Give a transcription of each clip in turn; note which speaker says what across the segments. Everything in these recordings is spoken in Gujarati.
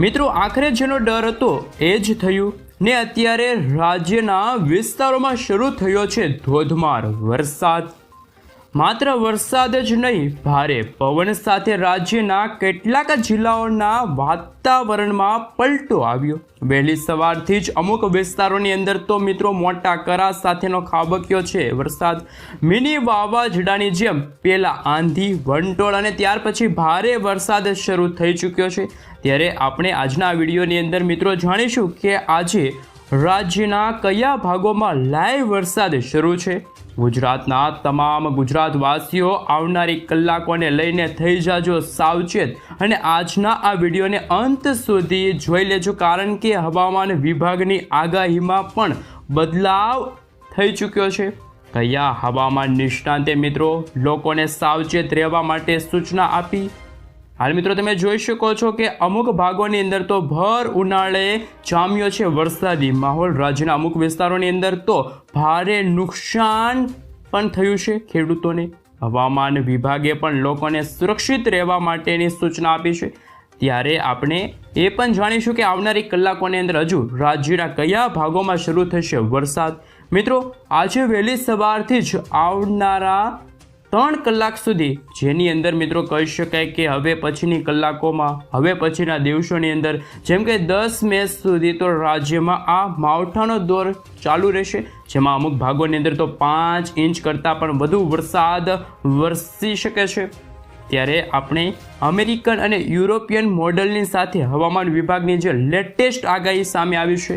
Speaker 1: મિત્રો, આખરે જેનો ડર હતો એ જ થયું. ને અત્યારે રાજ્યના વિસ્તારોમાં શરૂ થયો છે ધોધમાર વરસાદ. માત્ર વરસાદ જ નહીં, ભારે પવન સાથે રાજ્યના કેટલાક જિલ્લાઓના વાતાવરણમાં પલટો આવ્યો. વહેલી સવારથી જ અમુક વિસ્તારોની અંદર તો મિત્રો મોટા કરા સાથેનો ખાબક્યો છે વરસાદ. મિની વાવાઝોડાની જેમ પહેલાં આંધી, વંટોળ અને ત્યાર પછી ભારે વરસાદ શરૂ થઈ ચૂક્યો છે. ત્યારે આપણે આજના વિડીયોની અંદર મિત્રો જાણીશું કે આજે રાજ્યના કયા ભાગોમાં લાઈવ વરસાદ શરૂ છે. ગુજરાતના તમામ ગુજરાતવાસીઓ આવનારી કલાકોને લઈને થઈ જાજો સાવચેત અને આજના આ વિડીયોને અંત સુધી જોઈ લેજો, કારણ કે હવામાન વિભાગની આગાહીમાં પણ બદલાવ થઈ ચૂક્યો છે. કયા હવામાન નિષ્ણાંતે મિત્રો લોકોને સાવચેત રહેવા માટે સૂચના આપી હાલ મિત્રો તમે જોઈ શકો છો કે અમુક ભાગોની અંદર તો ભર ઉનાળે જામ્યો છે વરસાદી માહોલ. રાજ્યના અમુક વિસ્તારોની અંદર તો ભારે નુકસાન પણ થયું છે ખેડૂતોને. હવામાન વિભાગે પણ લોકોને સુરક્ષિત રહેવા માટેની સૂચના આપી છે. ત્યારે આપણે એ પણ જાણીશું કે આવનારી કલાકોની અંદર હજુ રાજ્યના કયા ભાગોમાં શરૂ થશે વરસાદ. મિત્રો, આજે વહેલી સવારથી જ આવનારા ત્રણ કલાક સુધી. જેની અંદર મિત્રો કહી શકાય કે હવે પછીની કલાકોમાં, હવે પછીના દિવસોની અંદર. જેમ કે દસ મે સુધી તો રાજ્યમાં આ માવઠાનો દોર ચાલુ રહેશે, જેમાં અમુક ભાગોની અંદર તો પાંચ ઇંચ કરતાં પણ વધુ વરસાદ વરસી શકે છે. ત્યારે આપણે અમેરિકન અને યુરોપિયન મોડલની સાથે હવામાન વિભાગની જે લેટેસ્ટ આગાહી સામે આવી છે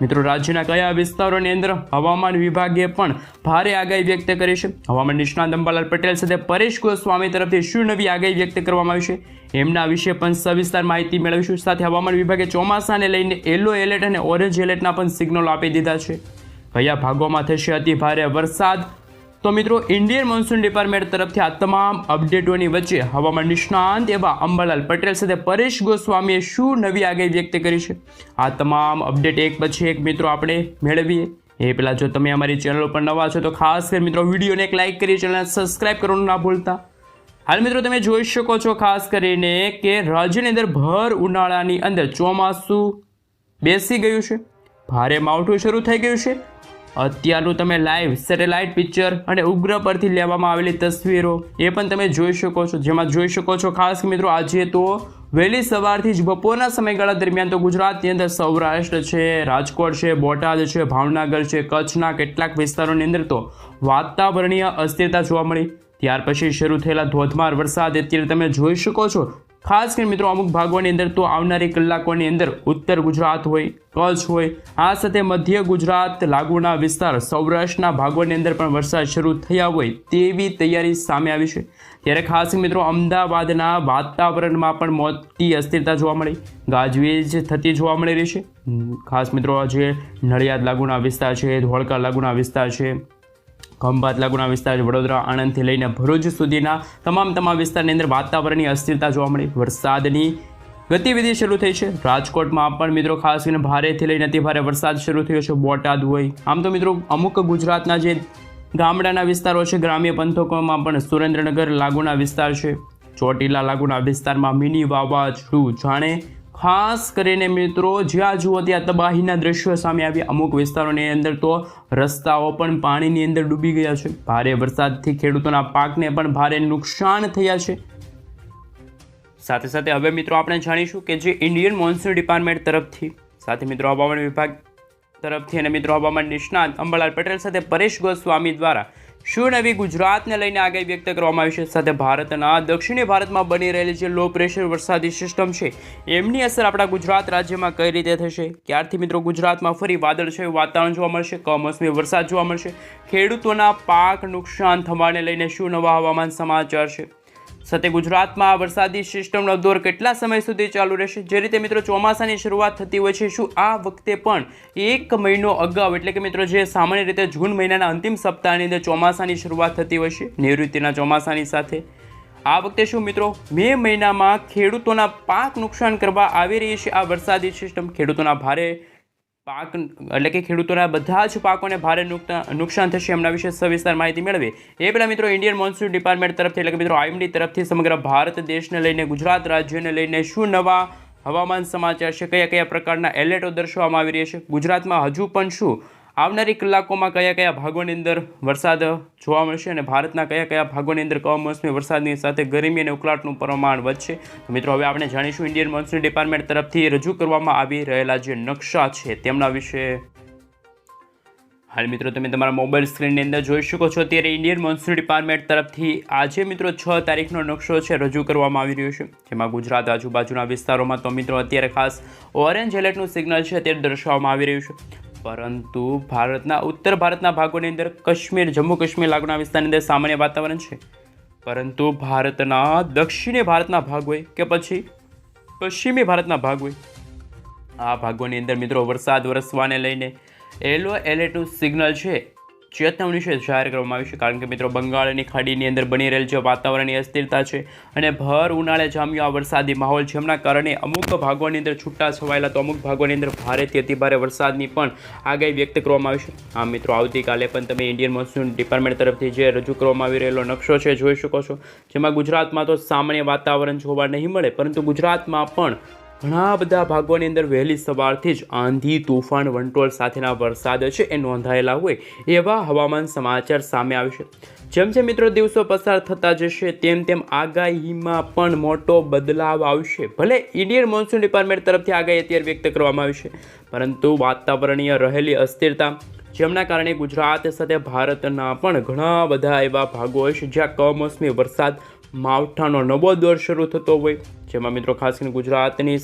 Speaker 1: મિત્રો, રાજ્યના કયા વિસ્તારોની અંદર હવામાન વિભાગે પણ ભારે આગાહી વ્યક્ત કરી છે? હવામાન નિષ્ણાત અંબાલાલ પટેલ સાથે પરેશ ગોસ્વામી તરફથી શું નવી આગાહી વ્યક્ત કરવામાં આવી છે? એમના વિશે પણ સવિસ્તાર માહિતી મેળવીશું. સાથે હવામાન વિભાગે ચોમાસાને લઈને યલો એલર્ટ અને ઓરેન્જ એલર્ટના પણ સિગ્નલ આપી દીધા છે. કયા ભાગોમાં થશે અતિ ભારે વરસાદ? તો મિત્રો ઇન્ડિયન મોન્સૂન ડિપાર્ટમેન્ટ તરફથી આ તમામ અપડેટોની વચ્ચે હવામાન નિષ્ણાંત એવા અંબાલાલ પટેલ સાથે પરેશ ગોસ્વામીએ શું નવી આગાહી વ્યક્ત કરી છે? આ તમામ અપડેટ એક પછી એક મિત્રો આપણે મેળવીએ. એ પહેલાં જો તમે અમારી ચેનલ પર નવા છો, તો ખાસ કરી મિત્રો વિડીયોને એક લાઇક કરી ચેનલને સબસ્ક્રાઇબ કરવાનું ના ભૂલતા. હાલ મિત્રો તમે જોઈ શકો છો ખાસ કરીને કે રાજ્યની અંદર ભર ઉનાળાની અંદર ચોમાસું બેસી ગયું છે. ભારે માવઠું શરૂ થઈ ગયું છે. અત્યારનું તમે લાઈવ સેટેલાઇટ પિક્ચર અને ઉગ્ર પરથી લેવામાં આવેલી તસવીરો એ પણ તમે જોઈ શકો છો. જેમાં જોઈ શકો છો, ખાસ મિત્રો, આજે તો વહેલી સવારથી જ બપોરના સમયગાળા દરમિયાન તો ગુજરાતની અંદર સૌરાષ્ટ્ર છે, રાજકોટ છે, બોટાદ છે, ભાવનગર છે, કચ્છના કેટલાક વિસ્તારોની અંદર તો વાતાવરણીય અસ્થિરતા જોવા મળી. ત્યાર પછી શરૂ થયેલા ધોધમાર વરસાદ અત્યારે તમે જોઈ શકો છો. ખાસ કરીને મિત્રો, અમુક ભાગોની અંદર તો આવનારી કલાકોની અંદર ઉત્તર ગુજરાત હોય, કચ્છ હોય, આ સાથે મધ્ય ગુજરાત લાગુના વિસ્તાર, સૌરાષ્ટ્રના ભાગોની અંદર પણ વરસાદ શરૂ થયા હોય તેવી તૈયારી સામે આવી છે. ત્યારે ખાસ મિત્રો, અમદાવાદના વાતાવરણમાં પણ મોટી અસ્થિરતા જોવા મળી, ગાજવીજ થતી જોવા મળી રહી છે. ખાસ મિત્રો જે નડિયાદ લાગુના વિસ્તાર છે, ધોળકા લાગુના વિસ્તાર છે ખંભાત લાગુના વિસ્તાર વડોદરા, આણંદથી લઈને ભરૂચ સુધીના તમામ તમામ વિસ્તારની અંદર વાતાવરણની અસ્થિરતા જોવા મળી. વરસાદની ગતિવિધિ શરૂ થઈ છે. રાજકોટમાં પણ મિત્રો ખાસ કરીને ભારેથી લઈને અતિ ભારે વરસાદ શરૂ થયો છે. બોટાદ હોય. આમ તો મિત્રો અમુક ગુજરાતના જે ગામડાના વિસ્તારો છે, ગ્રામ્ય પંથકોમાં પણ સુરેન્દ્રનગર લાગુના વિસ્તાર છે. ચોટીલા લાગુના વિસ્તારમાં મિની વાવાઝોડું જાણે ખાસ કરીને મિત્રો, જ્યાં જુઓ ત્યાં તબાહીના દ્રશ્યો સામે આવ્યા. અમુક વિસ્તારોની અંદર તો રસ્તાઓ પણ પાણીની અંદર ડૂબી ગયા છે. ભારે વરસાદથી ખેડૂતોના પાકને પણ ભારે નુકસાન થયા છે. સાથે સાથે હવે મિત્રો આપણે જાણીશું કે જે ઇન્ડિયન મોન્સૂન ડિપાર્ટમેન્ટ તરફથી, સાથે મિત્રો હવામાન વિભાગ તરફથી અને મિત્રો હવામાન નિષ્ણાત અંબાલાલ પટેલ સાથે પરેશ ગોસ્વામી દ્વારા શું નવી ગુજરાતને લઈને આગાહી વ્યક્ત કરવામાં આવી છે? સાથે ભારતના દક્ષિણી ભારતમાં બની રહેલી જે લો પ્રેશર વરસાદી સિસ્ટમ છે, એમની અસર આપણા ગુજરાત રાજ્યમાં કઈ રીતે થશે? ક્યારથી મિત્રો ગુજરાતમાં ફરી વાદળછાયું વાતાવરણ જોવા મળશે? કમોસમી વરસાદ જોવા મળશે? ખેડૂતોના પાક નુકસાન થવાને લઈને શું નવા હવામાન સમાચાર છે? સાથે ગુજરાતમાં આ વરસાદી સિસ્ટમનો દોર કેટલા સમય સુધી ચાલુ રહેશે? જે રીતે મિત્રો ચોમાસાની શરૂઆત થતી હોય છે, શું આ વખતે પણ એક મહિનો અગાઉ, એટલે કે મિત્રો જે સામાન્ય રીતે જૂન મહિનાના અંતિમ સપ્તાહની અંદર ચોમાસાની શરૂઆત થતી હોય છે નિવૃત્તિના ચોમાસાની સાથે, આ વખતે શું મિત્રો? મે મહિનામાં ખેડૂતોના પાક નુકસાન કરવા આવી રહી છે આ વરસાદી સિસ્ટમ. ખેડૂતોના ભારે પાક એટલે કે ખેડૂતોના બધા જ પાકોને ભારે નુકસાન થશે એમના વિશે સવિસ્તાર માહિતી મેળવે. એ પહેલાં મિત્રો ઇન્ડિયન મોન્સૂન ડિપાર્ટમેન્ટ તરફથી એટલે કે મિત્રો આઈએમડી તરફથી સમગ્ર ભારત દેશને લઈને ગુજરાત રાજ્યને લઈને શું નવા હવામાન સમાચાર છે, કયા કયા પ્રકારના એલર્ટો દર્શાવવામાં આવી રહ્યા છે, ગુજરાતમાં હજુ પણ શું આવનારી કલાકોમાં કયા કયા ભાગોની અંદર વરસાદ જોવા મળશે અને ભારતના કયા કયા ભાગોની અંદર કમોસમી વરસાદની સાથે ગરમી અને ઉકળાટનું પ્રમાણ વધશે? મિત્રો, હવે આપણે જાણીશું ઇન્ડિયન મોન્સૂન ડિપાર્ટમેન્ટ તરફથી રજૂ કરવામાં આવી રહેલા જે નકશા છે તેમના વિશે. હાલ મિત્રો, તમે તમારા મોબાઈલ સ્ક્રીનની અંદર જોઈ શકો છો. અત્યારે ઇન્ડિયન મોન્સૂન ડિપાર્ટમેન્ટ તરફથી આજે મિત્રો છ તારીખનો નકશો છે રજૂ કરવામાં આવી રહ્યો છે. જેમાં ગુજરાત આજુબાજુના વિસ્તારોમાં તો મિત્રો અત્યારે ખાસ ઓરેન્જ એલર્ટનું સિગ્નલ છે અત્યારે દર્શાવવામાં આવી રહ્યું છે. પરંતુ ભારતના, ઉત્તર ભારતના ભાગોની અંદર કાશ્મીર, જમ્મુ કાશ્મીર લાગુના વિસ્તારની અંદર સામાન્ય વાતાવરણ છે. પરંતુ ભારતના, દક્ષિણી ભારતના ભાગ હોય કે પછી પશ્ચિમી ભારતના ભાગ હોય? આ ભાગોની અંદર મિત્રો વરસાદ વરસવાને લઈને એલો એલર્ટનું સિગ્નલ છે. ચેતવણી છે જાહેર કરવામાં આવી છે, કારણ કે મિત્રો બંગાળની ખાડીની અંદર બની રહેલ જે વાતાવરણની અસ્થિરતા છે અને ભર ઉનાળે જામ્યો આ વરસાદી માહોલ જેમના કારણે અમુક ભાગોની અંદર છૂટા છવાયેલા તો અમુક ભાગોની અંદર ભારેથી અતિભારે વરસાદની પણ આગાહી વ્યક્ત કરવામાં આવી છે. હા, મિત્રો, આવતીકાલે પણ તમે ઇન્ડિયન મોન્સૂન ડિપાર્ટમેન્ટ તરફથી જે રજૂ કરવામાં આવી રહેલો નકશો છે, જોઈ શકો છો. જેમાં ગુજરાતમાં તો સામાન્ય વાતાવરણ જોવા નહીં મળે, પરંતુ ગુજરાતમાં પણ ઘણા બધા ભાગોની અંદર વહેલી સવારથી જ આંધી, તુફાન, વંટોળ સાથેના વરસાદ છે એ નોંધાયેલા હોય એવા હવામાન સમાચાર સામે આવશે જેમ જેમ મિત્રો દિવસો પસાર થતા જશે, તેમ તેમ આગાહીમાં પણ મોટો બદલાવ આવશે. ભલે ઇન્ડિયન મોન્સૂન ડિપાર્ટમેન્ટ તરફથી આગાહી અત્યારે વ્યક્ત કરવામાં આવી છે, પરંતુ વાતાવરણીય રહેલી અસ્થિરતા જેમના કારણે ગુજરાત સાથે ભારતના પણ ઘણા બધા એવા ભાગો હોય છે જ્યાં કમોસમી વરસાદ માવઠાનો નવો દોર શરૂ થતો હોય. જેમાં મિત્રો ખાસ કરીને ગુજરાતની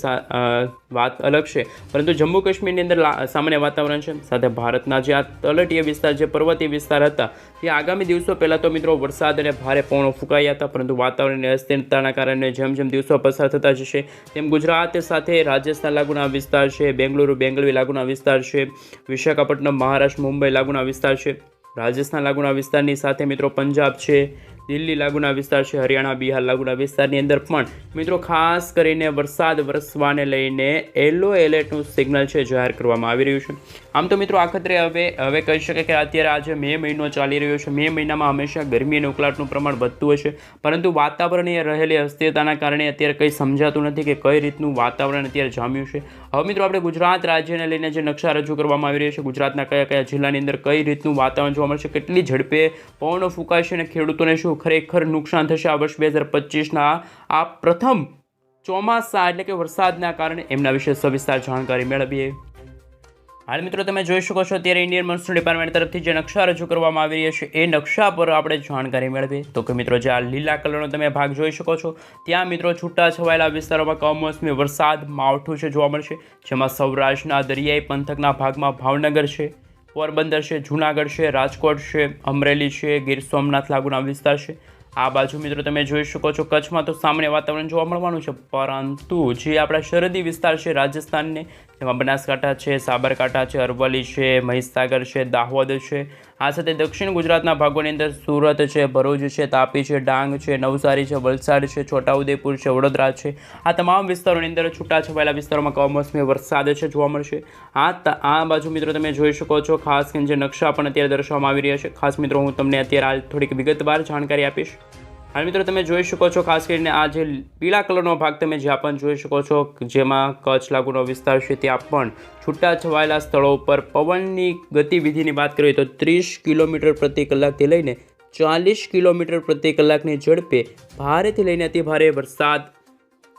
Speaker 1: વાત અલગ છે. પરંતુ જમ્મુ કાશ્મીરની અંદર સામાન્ય વાતાવરણ છે. સાથે ભારતના જે આ તલટીય વિસ્તાર, જે પર્વતીય વિસ્તાર હતા, તે આગામી દિવસો પહેલાં તો મિત્રો વરસાદ અને ભારે પવનો ફૂંકાયા હતા. પરંતુ વાતાવરણની અસ્થિરતાના કારણે જેમ જેમ દિવસો પસાર થતા જશે, તેમ ગુજરાત સાથે રાજસ્થાન લાગુના વિસ્તાર છે, બેંગલુરુ બેંગલવી લાગુના વિસ્તાર છે, વિશાખાપટ્ટનમ, મહારાષ્ટ્ર મુંબઈ લાગુના વિસ્તાર છે. રાજસ્થાન લાગુના વિસ્તારની સાથે મિત્રો પંજાબ છે. દિલ્હી લાગુના વિસ્તાર છે, હરિયાણા, બિહાર લાગુના વિસ્તારની અંદર પણ મિત્રો ખાસ કરીને વરસાદ વરસવાને લઈને યલો એલર્ટનું સિગ્નલ છે, જાહેર કરવામાં આવી રહ્યું છે. આમ તો મિત્રો આખતરે હવે હવે કહી શકાય કે અત્યારે આજે મે મહિનો ચાલી રહ્યો છે. મે મહિનામાં હંમેશા ગરમી અને ઉકળાટનું પ્રમાણ વધતું હોય છે. પરંતુ વાતાવરણીય રહેલી અસ્થિરતાના કારણે અત્યારે કંઈ સમજાતું નથી કે કઈ રીતનું વાતાવરણ અત્યારે જામ્યું છે. હવે મિત્રો આપણે ગુજરાત રાજ્યને લઈને જે નકશા રજૂ કરવામાં આવી રહ્યો છે, ગુજરાતના કયા કયા જિલ્લાની અંદર કઈ રીતનું વાતાવરણ જોવા મળશે, કેટલી ઝડપે પવનો ફૂંકાશે અને ખેડૂતોને શું ખરેખર નુકસાન થશે આ વર્ષ બે હજાર પચીસના. આ પ્રથમ ચોમાસા એટલે કે વરસાદના કારણે એમના વિશે સવિસ્તાર જાણકારી મેળવીએ. હાલ મિત્રો તમે જોઈ શકો છો અત્યારે ઇન્ડિયન મોન્સૂન ડિપાર્ટમેન્ટ તરફથી જે નકશા રજૂ કરવામાં આવી રહ્યા છે, એ નકશા પર આપણે જાણકારી મેળવીએ. તો કે મિત્રો જે આ લીલા કલરનો તમે ભાગ જોઈ શકો છો, ત્યાં મિત્રો છૂટા છવાયેલા વિસ્તારોમાં કમોસમી વરસાદ માવઠું છે જોવા મળશે, જેમાં સૌરાષ્ટ્રના દરિયાઈ પંથકના ભાગમાં ભાવનગર છે. પોરબંદર છે, જૂનાગઢ છે, રાજકોટ છે, અમરેલી છે, ગીર સોમનાથ લાગુના વિસ્તાર છે. આ બાજુ મિત્રો તમે જોઈ શકો છો, કચ્છમાં તો સામાન્ય વાતાવરણ જોવા મળવાનું છે, પરંતુ જે આપણા સરહદી વિસ્તાર છે, રાજસ્થાનને, જેમાં બનાસકાંઠા છે, સાબરકાંઠા છે, અરવલ્લી છે, મહીસાગર છે, દાહોદ છે આ સાથે દક્ષિણ ગુજરાતના ભાગોની અંદર સુરત છે, ભરૂચ છે, તાપી છે, ડાંગ છે, નવસારી છે, વલસાડ છે, છોટાઉદેપુર છે, વડોદરા છે. આ તમામ વિસ્તારોની અંદર છૂટાછવાયેલા વિસ્તારોમાં કમોસમી વરસાદ છે જોવા મળશે. આ આ બાજુ મિત્રો તમે જોઈ શકો છો, ખાસ કરીને જે નકશા પણ અત્યારે દર્શાવવામાં આવી રહ્યા છે. ખાસ મિત્રો, હું તમને અત્યારે આ થોડીક વિગતવાર જાણકારી આપીશ. હાલ મિત્રો તમે જોઈ શકો છો, ખાસ કરીને આ જે પીળા કલરનો ભાગ તમે જ્યાં પણ જોઈ શકો છો, જેમાં કચ્છ લાગુનો વિસ્તાર છે, ત્યાં પણ છૂટા છવાયેલા સ્થળો ઉપર પવનની ગતિવિધિની વાત કરીએ તો ત્રીસ કિલોમીટર પ્રતિ કલાકથી લઈને ચાલીસ કિલોમીટર પ્રતિ કલાકની ઝડપે ભારેથી લઈને અતિ ભારે વરસાદ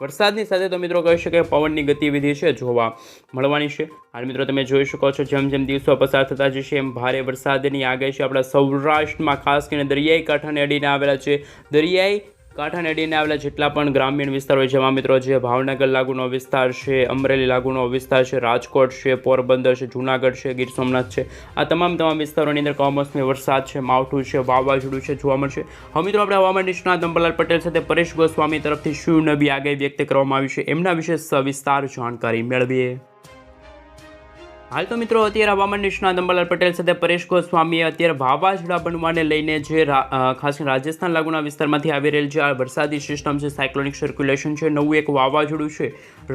Speaker 1: વરસાદની સાથે તો મિત્રો કહી શકાય પવનની ગતિવિધિ છે જોવા મળવાની છે. હાલ મિત્રો તમે જોઈ શકો છો જેમ જેમ દિવસો પસાર થતા જશે એમ ભારે વરસાદની આગાહી છે. આપણા સૌરાષ્ટ્રમાં ખાસ કરીને દરિયાઈ કાંઠાને અડીને આવેલા છે. દરિયાઈ કાંઠાને અડીને આવેલા જેટલા પણ ગ્રામીણ વિસ્તાર હોય જેમાં મિત્રો જે ભાવનગર લાગુનો વિસ્તાર છે, અમરેલી લાગુનો વિસ્તાર છે, રાજકોટ છે, પોરબંદર છે, જૂનાગઢ છે, ગીર સોમનાથ છે, આ તમામ તમામ વિસ્તારોની અંદર કમોસમી વરસાદ છે, માવઠું છે, વાવાઝોડું છે, જોવા મળશે. હવે મિત્રો આપણે હવામાન નિષ્ણાત અંબરલાલ પટેલ સાથે પરેશ ગોસ્વામી તરફથી શું નબી આગાહી વ્યક્ત કરવામાં આવી છે, એમના વિશે સવિસ્તાર જાણકારી મેળવીએ. હાલ તો મિત્રો અત્યારે હવામાન નિષ્ણાત અંબાલાલ પટેલ સાથે પરેશ ગોસ્વામીએ અત્યારે વાવાઝોડા બનવાને લઈને જે ખાસ રાજસ્થાન લાગુના વિસ્તારમાંથી આવી રહેલ જે આ વરસાદી સિસ્ટમ છે સાયક્લોનિક સર્ક્યુલેશન છે, નવું એક વાવાઝોડું છે,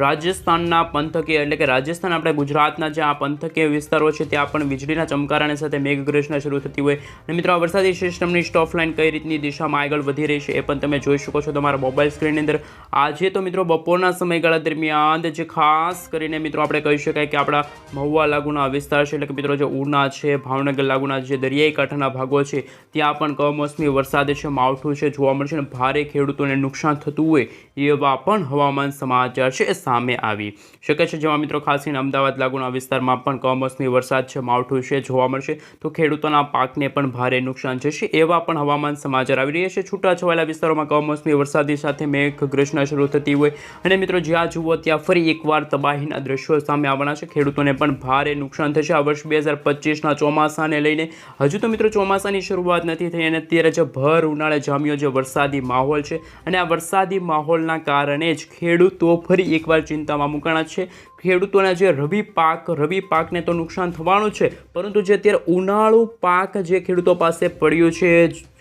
Speaker 1: રાજસ્થાનના પંથકે એટલે કે રાજસ્થાન આપણે ગુજરાતના જે આ પંથકીય વિસ્તારો છે, ત્યાં પણ વીજળીના ચમકારાને સાથે મેઘગર્જના શરૂ થતી હોય. અને મિત્રો, આ વરસાદી સિસ્ટમની સ્ટોફ લાઇન કઈ રીતની દિશામાં આગળ વધી રહી છે એ પણ તમે જોઈ શકો છો તમારા મોબાઈલ સ્ક્રીનની અંદર. આજે તો મિત્રો બપોરના સમયગાળા દરમિયાન જે ખાસ કરીને મિત્રો આપણે કહી શકાય કે આપણા મહુવા લાગુના વિસ્તાર છે. એટલે કે મિત્રો, જે ઉના છે, ભાવનગર લાગુના જે દરિયાઈ કાંઠાના ભાગો છે, ત્યાં પણ કમોસમી વરસાદ છે, માવઠું છે, જોવા મળશે અને ભારે ખેડૂતોને નુકસાન થતું હોય એવા પણ હવામાન સમાચાર છે સામે આવી શકે છે. જેમાં મિત્રો, ખાસ કરીને અમદાવાદ લાગુના વિસ્તારમાં પણ કમોસમી વરસાદ છે, માવઠું છે, જોવા મળશે તો ખેડૂતોના પાકને પણ ભારે નુકસાન જશે એવા પણ હવામાન સમાચાર આવી રહ્યા છે. છૂટાછવાયેલા વિસ્તારોમાં કમોસમી વરસાદની સાથે મેઘગર્જના શરૂ થતી હોય અને મિત્રો, જ્યાં જુઓ ત્યાં ફરી એકવાર તબાહીના દ્રશ્યો સામે આવવાના છે. ખેડૂતોને પણ ભારે નુકસાન થશે. આ વર્ષ બે હજાર પચીસના ચોમાસાને લઈને હજુ તો મિત્રો ચોમાસાની શરૂઆત નથી થઈ અને અત્યારે જે ભર ઉનાળે જામ્યો જે વરસાદી માહોલ છે અને આ વરસાદી માહોલના કારણે જ ખેડૂતો ફરી એકવાર ચિંતામાં મુકાણા છે. ખેડૂતોના જે રવિ પાક, રવિ પાકને તો નુકસાન થવાનું છે, પરંતુ જે અત્યારે ઉનાળુ પાક જે ખેડૂતો પાસે પડ્યું છે,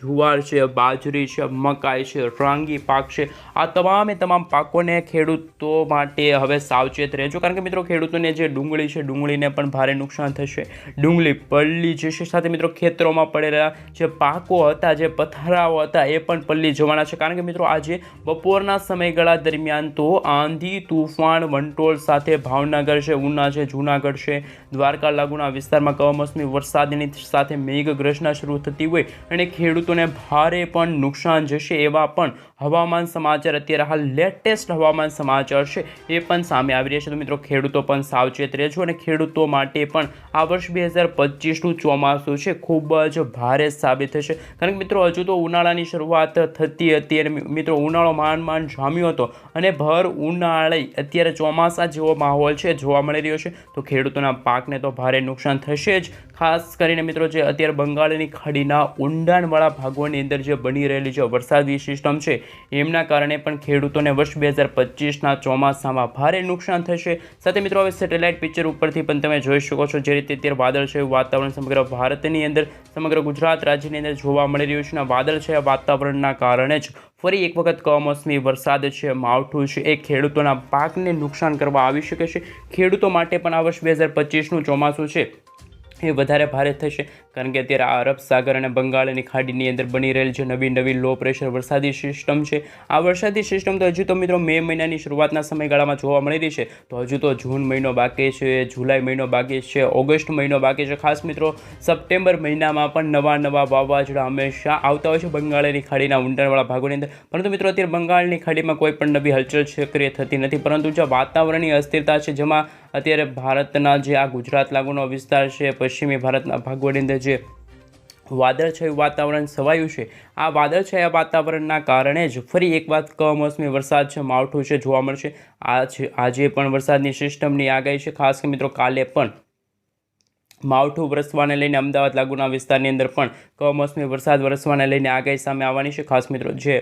Speaker 1: જુવાર છે, બાજરી છે, મકાઈ છે, રાંગી પાક છે, આ તમામે તમામ પાકોને ખેડૂતો માટે હવે સાવચેત રહેજો, કારણ કે મિત્રો ખેડૂતોને જે ડુંગળી છે, ડુંગળીને પણ ભારે નુકસાન થશે. ડુંગળી પલ્લી જશે સાથે મિત્રો ખેતરોમાં પડેલા જે પાકો હતા, જે પથરાઓ હતા, એ પણ પલ્લી જવાના છે, કારણ કે મિત્રો આજે બપોરના સમયગાળા દરમિયાન તો આંધી, તુફાન, વંટોળ સાથે ભાવનગર છે, ઉના છે, જૂનાગઢ છે. દ્વારકા લાગુના વિસ્તારમાં કમોસમી વરસાદની સાથે મેઘગ્રજના શરૂ થતી હોય અને ખેડૂતોને ભારે પણ નુકસાન જશે એવા પણ હવામાન સમાચાર. અત્યારે હાલ લેટેસ્ટ હવામાન સમાચાર છે, એ પણ સામે આવી રહ્યા છે. તો મિત્રો, ખેડૂતો પણ સાવચેત રહેજો અને ખેડૂતો માટે પણ આ વર્ષ બે હજાર પચીસનું ચોમાસું છે, ખૂબ જ ભારે સાબિત થશે. કારણ કે મિત્રો, હજુ તો ઉનાળાની શરૂઆત થતી હતી અને મિત્રો, ઉનાળો માંડ માંડ જામ્યો હતો અને ભર ઉનાળે અત્યારે ચોમાસા જેવો માહોલ છે, જોવા મળી રહ્યો છે, તો ખેડૂતોના પાકને તો ભારે નુકસાન થશે જ. ખાસ કરીને મિત્રો જે અત્યારે બંગાળની ખાડીના ઊંડાણવાળા ભાગોની અંદર જે બની રહેલી જે વરસાદી સિસ્ટમ છે, એમના કારણે પણ ખેડૂતોને વર્ષ બે હજાર પચીસના ચોમાસામાં ભારે નુકસાન થશે. સાથે મિત્રો, હવે સેટેલાઇટ પિક્ચર ઉપરથી પણ તમે જોઈ શકો છો, જે રીતે અત્યારે વાદળ છે, વાતાવરણ સમગ્ર ભારતની અંદર, સમગ્ર ગુજરાત રાજ્યની અંદર જોવા મળી રહ્યું છે અને વાદળ છે વાતાવરણના કારણે જ ફરી એક વખત કમોસમી વરસાદ છે, માવઠું છે. એ ખેડૂતોના પાકને નુકસાન કરવા આવી શકે છે. ખેડૂતો માટે પણ આ વર્ષ બે હજાર પચીસનું ચોમાસું છે. એ વધારે ભારે થશે. કારણ કે અત્યારે આ અરબ સાગર અને બંગાળની ખાડીની અંદર બની રહેલ જે નવી નવી લો પ્રેશર વરસાદી સિસ્ટમ છે. આ વરસાદી સિસ્ટમ તો હજુ તો મિત્રો મે મહિનાની શરૂઆતના સમયગાળામાં જોવા મળી રહી છે. તો હજુ તો જૂન મહિનો બાકી છે, જુલાઈ મહિનો બાકી છે, ઓગસ્ટ મહિનો બાકી છે. ખાસ મિત્રો, સપ્ટેમ્બર મહિનામાં પણ નવા નવા વાવાઝોડા હંમેશા આવતા હોય છે બંગાળની ખાડીના ઊંડાણવાળા ભાગોની અંદર. પરંતુ મિત્રો, અત્યારે બંગાળની ખાડીમાં કોઈ પણ નવી હલચલ સક્રિય થતી નથી. પરંતુ જે વાતાવરણની અસ્થિરતા છે, જેમાં અત્યારે ભારતના જે આ ગુજરાત લાગુનો વિસ્તાર છે, પશ્ચિમી ભારતના ભાગવડની અંદર જે વાદળછાયું વાતાવરણ છવાયું છે, આ વાદળછાયા વાતાવરણના કારણે જ ફરી એક વાત કમોસમી વરસાદ છે, માવઠું છે, જોવા મળશે. આજ આજે પણ વરસાદની સિસ્ટમની આગાહી છે. ખાસ કે મિત્રો કાલે પણ માવઠું વરસવાને લઈને અમદાવાદ લાગુના વિસ્તારની અંદર પણ કમોસમી વરસાદ વરસવાને લઈને આગાહી સામે આવવાની છે. ખાસ મિત્રો જે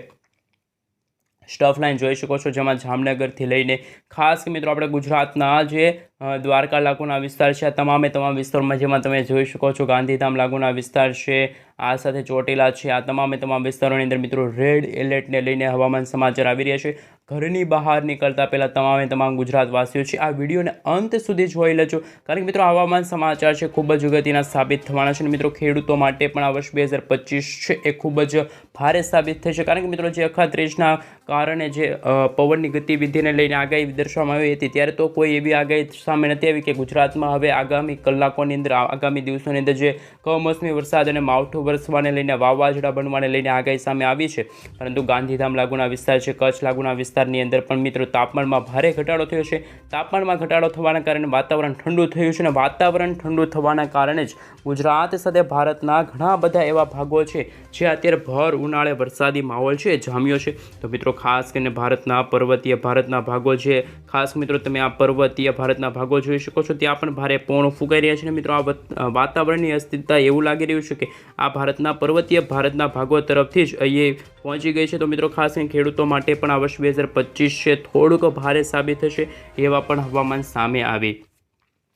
Speaker 1: સ્ટફ લાઇન જોઈ શકો છો જેમાં જામનગરથી લઈને ખાસ મિત્રો આપણે ગુજરાતના જે દ્વારકા લાગુના વિસ્તાર છે. આ તમામે તમામ વિસ્તારોમાં જેમાં તમે જોઈ શકો છો, ગાંધીધામ લાગુના વિસ્તાર છે, આ સાથે ચોટીલા છે, આ તમામે તમામ વિસ્તારોની અંદર મિત્રો રેડ એલર્ટને લઈને હવામાન સમાચાર આવી રહ્યા છે. ઘરની બહાર નીકળતા પહેલાં તમામે તમામ ગુજરાતવાસીઓ છે, આ વિડીયોને અંત સુધી જોઈ લેજો. કારણ કે મિત્રો હવામાન સમાચાર છે, ખૂબ જ અગત્યના સાબિત થવાના છે અને મિત્રો ખેડૂતો માટે પણ આ વર્ષ બે હજાર પચીસ છે, એ ખૂબ જ ભારે સાબિત થશે કારણ કે મિત્રો જે અખાત્રીજના કારણે જે પવનની ગતિવિધિને લઈને આગાહી દર્શાવવામાં આવી હતી, ત્યારે તો કોઈ એવી આગાહી સામે નથી આવી કે ગુજરાતમાં હવે આગામી કલાકોની અંદર આગામી દિવસોની અંદર જે કમોસમી વરસાદ અને માવઠું વરસવાને લઈને વાવાઝોડા બનવાને લઈને આગાહી સામે આવી છે. પરંતુ ગાંધીધામ લાગુના વિસ્તાર છે, કચ્છ લાગુના વિસ્તારની અંદર પણ મિત્રો તાપમાનમાં ભારે ઘટાડો થયો છે. તાપમાનમાં ઘટાડો થવાના કારણે વાતાવરણ ઠંડુ થયું છે અને વાતાવરણ ઠંડુ થવાના કારણે જ ગુજરાત સાથે ભારતના ઘણા બધા એવા ભાગો છે, જે અત્યારે ભર ઉનાળે વરસાદી માહોલ છે, જામ્યો છે. તો મિત્રો ખાસ કરીને ભારતના પર્વતીય ભારતના ભાગો છે. ખાસ મિત્રો તમે આ પર્વતીય ભારતના ભાગો જોઈ શકો છો. ત્યાં પણ ભારે પવનો ફૂંકાઈ રહ્યા છે અને મિત્રો, આ વાતાવરણની અસ્થિરતા એવું લાગી રહ્યું છે કે આ ભારતના પર્વતીય ભારતના ભાગો તરફથી જ અહીં પહોંચી ગઈ છે. તો મિત્રો, ખાસ કરીને ખેડૂતો માટે પણ આ વર્ષ બે હજાર પચીસ છે. થોડુંક ભારે સાબિત થશે એવા પણ હવામાન સામે આવી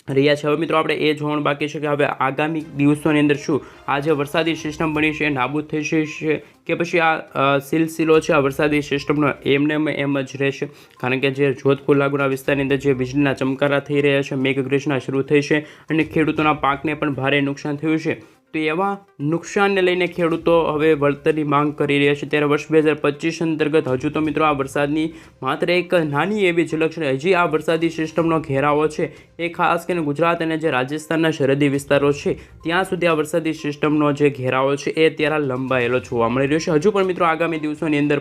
Speaker 1: રહ્યા છે. હવે મિત્રો આપણે એ જોવાનું બાકી છે કે હવે આગામી દિવસોની અંદર શું આ જે વરસાદી સિસ્ટમ બની છે એ નાબૂદ થઈ જશે કે પછી આ સિલસિલો છે, આ વરસાદી સિસ્ટમનો એમને એમ જ રહેશે. કારણ કે જે જોધપુર લાગુના વિસ્તારની અંદર જે વીજળીના ચમકારા થઈ રહ્યા છે, મેઘગર્જના શરૂ થઈ છે અને ખેડૂતોના પાકને પણ ભારે નુકસાન થયું છે. તો એવા નુકસાનને લઈને ખેડૂતો હવે વળતરની માંગ કરી રહ્યા છે. ત્યારે વર્ષ બે હજાર પચીસ અંતર્ગત હજુ તો મિત્રો આ વરસાદની માત્ર એક નાની એવી ઝલક છે હજી આ વરસાદી સિસ્ટમનો ઘેરાવો છે. એ ખાસ કરીને ગુજરાત અને જે રાજસ્થાનના સરહદી વિસ્તારો છે, ત્યાં સુધી આ વરસાદી સિસ્ટમનો જે ઘેરાવો છે એ ત્યારે લંબાયેલો જોવા મળી રહ્યો છે. હજુ પણ મિત્રો આગામી દિવસોની અંદર